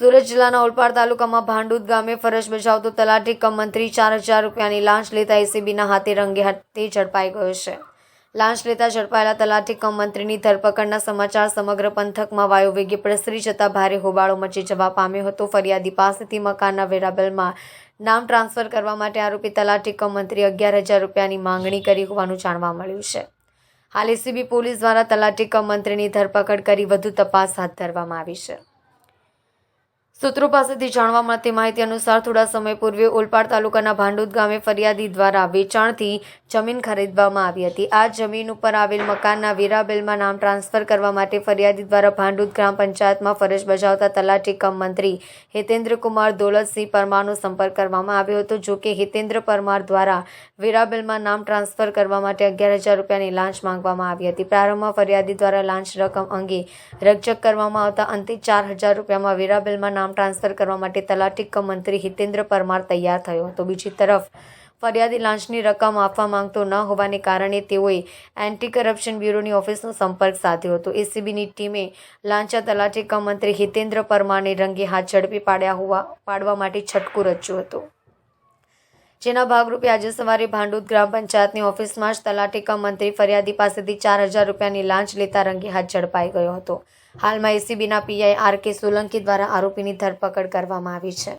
સુરત જિલ્લાના ઓલપાડ તાલુકામાં ભાંડુદ ગામે ફરજ બજાવતો તલાટી કમ મંત્રી ચાર હજાર રૂપિયાની લાંચ લેતા એસીબીના હાથે રંગે હાથે ઝડપાઈ ગયો છે. લાંચ લેતા ઝડપાયેલા તલાટી કમ મંત્રીની ધરપકડના સમાચાર સમગ્ર પંથકમાં વાયુવેગે પ્રસરી જતા ભારે હોબાળો મચી જવા પામ્યો હતો. ફરિયાદી પાસેથી મકાનના વેરાબલમાં નામ ટ્રાન્સફર કરવા માટે આરોપી તલાટી કમ મંત્રી અગિયાર હજાર રૂપિયાની માંગણી કરી હોવાનું જાણવા મળ્યું છે. હાલ એસીબી પોલીસ દ્વારા તલાટી કમ મંત્રીની ધરપકડ કરી વધુ તપાસ હાથ ધરવામાં આવી છે. સૂત્રો પાસેથી જાણવા મળતી માહિતી અનુસાર થોડા સમય પૂર્વે ઓલપાડ તાલુકાના ભાંડુદ ગામે ફરિયાદી દ્વારા વેચાણથી જમીન ખરીદવામાં આવી હતી. આ જમીન ઉપર આવેલ મકાનના વેરાબિલમાં નામ ટ્રાન્સફર કરવા માટે ફરિયાદી દ્વારા ભાંડુદ ગ્રામ પંચાયતમાં ફરજ બજાવતા તલાટી કમ મંત્રી હિતેન્દ્રકુમાર દોલતસિંહ પરમારનો સંપર્ક કરવામાં આવ્યો હતો, જો કે હિતેન્દ્ર પરમાર દ્વારા વેરાબિલમાં નામ ટ્રાન્સફર કરવા માટે અગિયાર હજાર રૂપિયાની લાંચ માંગવામાં આવી હતી. પ્રારંભમાં ફરિયાદી દ્વારા લાંચ રકમ અંગે રકજક કરવામાં આવતા અંતે ચાર હજાર રૂપિયામાં વેરાબિલમાં નામ ટ્રાન્સફર કરવા માટે તલાટી કમ મંત્રી હિતેન્દ્ર પરમાર તૈયાર થયો હતો. બીજી તરફ, ફરિયાદી લાંચની રકમ આપવા માંગતો ન હોવાને કારણે તેઓએ એન્ટી કરપ્શન બ્યુરોની ઓફિસનો સંપર્ક સાધ્યો હતો. એસીબીની ટીમે લાંચા તલાટી કમ મંત્રી હિતેન્દ્ર પરમારને રંગે હાથ ઝડપી પાડ્યા હોવા, પાડવા માટે છટકું રચ્યું હતું. જેના ભાગરૂપે આજે સવારે ભાંડુદ ગ્રામ પંચાયતની ઓફિસમાં જ તલાટી કમ મંત્રી ફરિયાદી પાસેથી ચાર હજાર રૂપિયાની લાંચ લેતા રંગે હાથ ઝડપાઈ ગયો હતો. હાલમાં એસીબીના પીઆઈ આર કે સોલંકી દ્વારા આરોપીની ધરપકડ કરવામાં આવી છે.